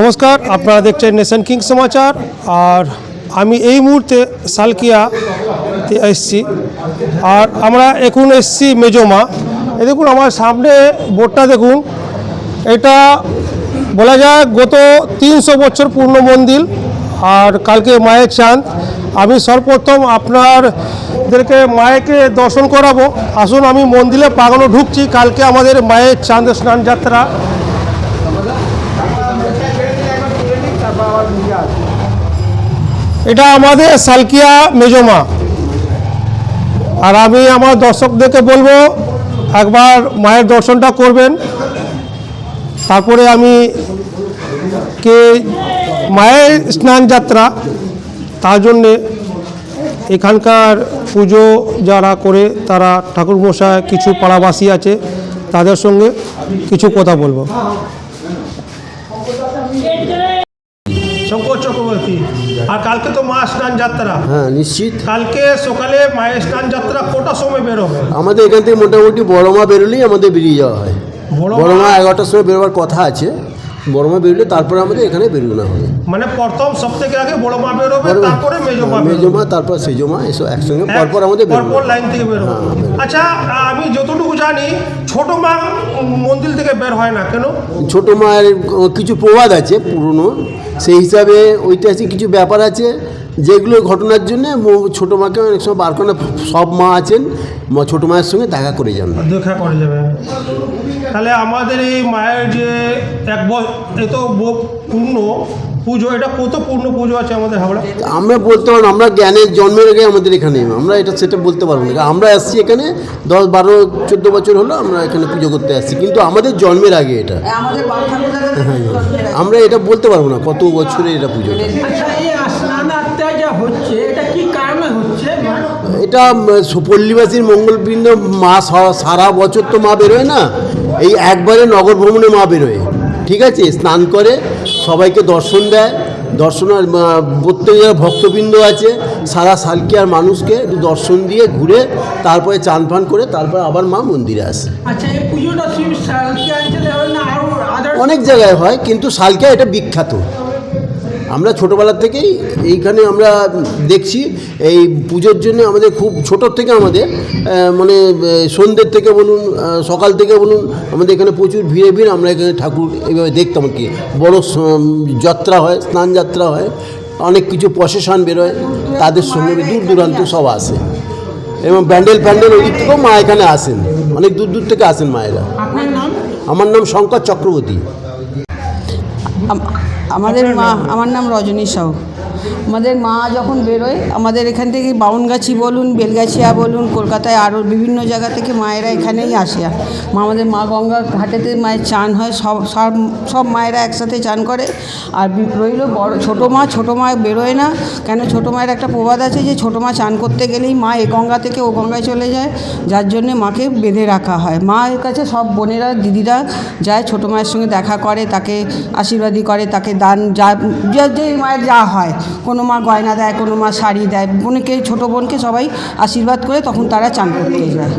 নমস্কার, আপনারা দেখছেন নেশন কিং সমাচার আর আমি এই মুহূর্তে সালকিয়াতে এসছি। আর আমরা এখন এসছি মেজমা। এই দেখুন, আমার সামনে বোর্ডটা দেখুন। এটা বলা যায় গত তিনশো বছর পূর্ণ মন্দির, আর কালকে মায়ের চাঁদ। আমি সর্বপ্রথম আপনারদেরকে মায়েকে দর্শন করাবো। আসুন, আমি মন্দিরে পাগানো ঢুকছি। কালকে আমাদের মায়ের চাঁদ স্নান যাত্রা এটা আমাদের সালকিয়া মেজমা। আর আমি আমার দর্শকদেরকে বলব, একবার মায়ের দর্শনটা করবেন। তারপরে আমি কে মায়ের স্নান যাত্রা, তার জন্যে এখানকার পুজো যারা করে, তারা ঠাকুরমশাই কিছু পাড়াবাসী আছে, তাদের সঙ্গে কিছু কথা বলব। শঙ্কর চক্রবর্তী। আর কালকে তো মা স্নান যাত্রা। হ্যাঁ নিশ্চিত। কালকে সকালে মায়ের স্নান যাত্রা কটার সময় বেরোবে? আমাদের এখান থেকে মোটামুটি বড়মা বেরোলেই আমাদের বেরিয়ে যাওয়া হয়। বড়মা- বড়মা এগারোটার সময় বেরোবার কথা আছে। বড়মা বেরোলে তারপরে আমাদের এখানে বেরোনো হবে। মানে প্রথম সব থেকে আগে বড় মা বেরোবে তারপরে মেজো মা হ্যাঁ, বেরোবে মেজমা তারপর সেজমা এসব একসঙ্গে পরপর আমাদের পরপর লাইন থেকে বেরোবে। হ্যাঁ, আচ্ছা আমি যতটুকু জানি ছোট মা মন্দির থেকে বের হয় না কেন? ছোট মায়ের কিছু প্রবাদ আছে পুরনো। সেই হিসাবে ঐতিহাসিক কিছু ব্যাপার আছে যেগুলো ঘটনার জন্য ছোটো মাকে অনেক সময় বার করে। সব মা আছেন মা ছোটো মায়ের সঙ্গে দেখা করে যান। দেখা করে যাবে। তাহলে আমাদের এই মায়ের যে এক এত পূর্ণ পুজো এটা কত পূর্ণ পুজো আছে আমাদের হাওড়া? আমরা বলতে পারব না, আমরা জ্ঞানের জন্মের আগে আমাদের এখানে আমরা এটা সেটা বলতে পারব না। আমরা আসছি এখানে দশ বারো চোদ্দ বছর হলো আমরা এখানে পুজো করতে আসছি কিন্তু আমাদের জন্মের আগে এটা। আমাদের আমরা এটা বলতে পারব না কত বছরে এটা পুজোটা আচ্ছা এই স্নানার্থে যা হচ্ছে এটা কি কারণে হচ্ছে? এটা উম, পল্লীবাসীর মঙ্গলবৃন্দ মা সা- সারা বছর তো মা বেরোয় না এই একবারে নগর ভ্রমণে মা বেরোয়। ঠিক আছে? স্নান করে সবাইকে দর্শন দেয়। দর্শন প্রত্যেক যারা ভক্তবৃন্দ আছে। সারা সালকিয়ার মানুষকে দর্শন দিয়ে ঘুরে তারপরে চান ফান করে তারপর আবার মা মন্দিরে আসে। আচ্ছা অনেক জায়গায় হয় কিন্তু সালকিয়া এটা বিখ্যাত। আমরা ছোটোবেলা থেকেই এইখানে আমরা দেখছি। এই পুজোর জন্য আমাদের খুব ছোটোর থেকে আমাদের মানে সন্ধ্যের থেকে বলুন সকাল থেকে বলুন আমাদের এখানে প্রচুর ভিড়ে ভিড় আমরা এখানে ঠাকুর এইভাবে দেখতাম আর কি। বড় যাত্রা হয় স্নান যাত্রা হয় অনেক কিছু প্রসেশন বেরোয় তাদের সঙ্গে দূর দূরান্ত সব আসে। এবং ব্যান্ডেল ফ্যান্ডেল ওই দিক থেকেও মা এখানে আসেন অনেক দূর দূর থেকে আসেন মায়েরা। নাম? আমার নাম শঙ্কর চক্রবর্তী। আমাদের মা আমার নাম রজনী সাউ আমাদের মা যখন বেরোয়, আমাদের এখান থেকে বাউনগাছি বলুন, বেলগাছিয়া বলুন, কলকাতায় আরও বিভিন্ন জায়গা থেকে মায়েরা এখানেই আসে। মা আমাদের মা গঙ্গা ঘাটেতে মায়ের চান হয়, সব সব সব মায়েরা একসাথে চান করে। আর রইল বড়, ছোটো মা ছোটো মা বেরোয় না। কেন ছোটো মায়ের একটা প্রবাদ আছে যে, ছোটো মা চান করতে গেলেই মা এ গঙ্গা থেকে ও গঙ্গায় চলে যায়, যার জন্যে মাকে বেঁধে রাখা হয়। মায়ের কাছে সব বোনেরা, দিদিরা যায়, ছোটো মায়ের সঙ্গে দেখা করে, তাকে আশীর্বাদী করে, তাকে দান যা- যে মায়ের যা হয়। কোনো মা গয়না দেয়, কোনো মা শাড়ি দেয়। বোনকে, ছোটো বোনকে সবাই আশীর্বাদ করে তখন তারা চান করতে যায়।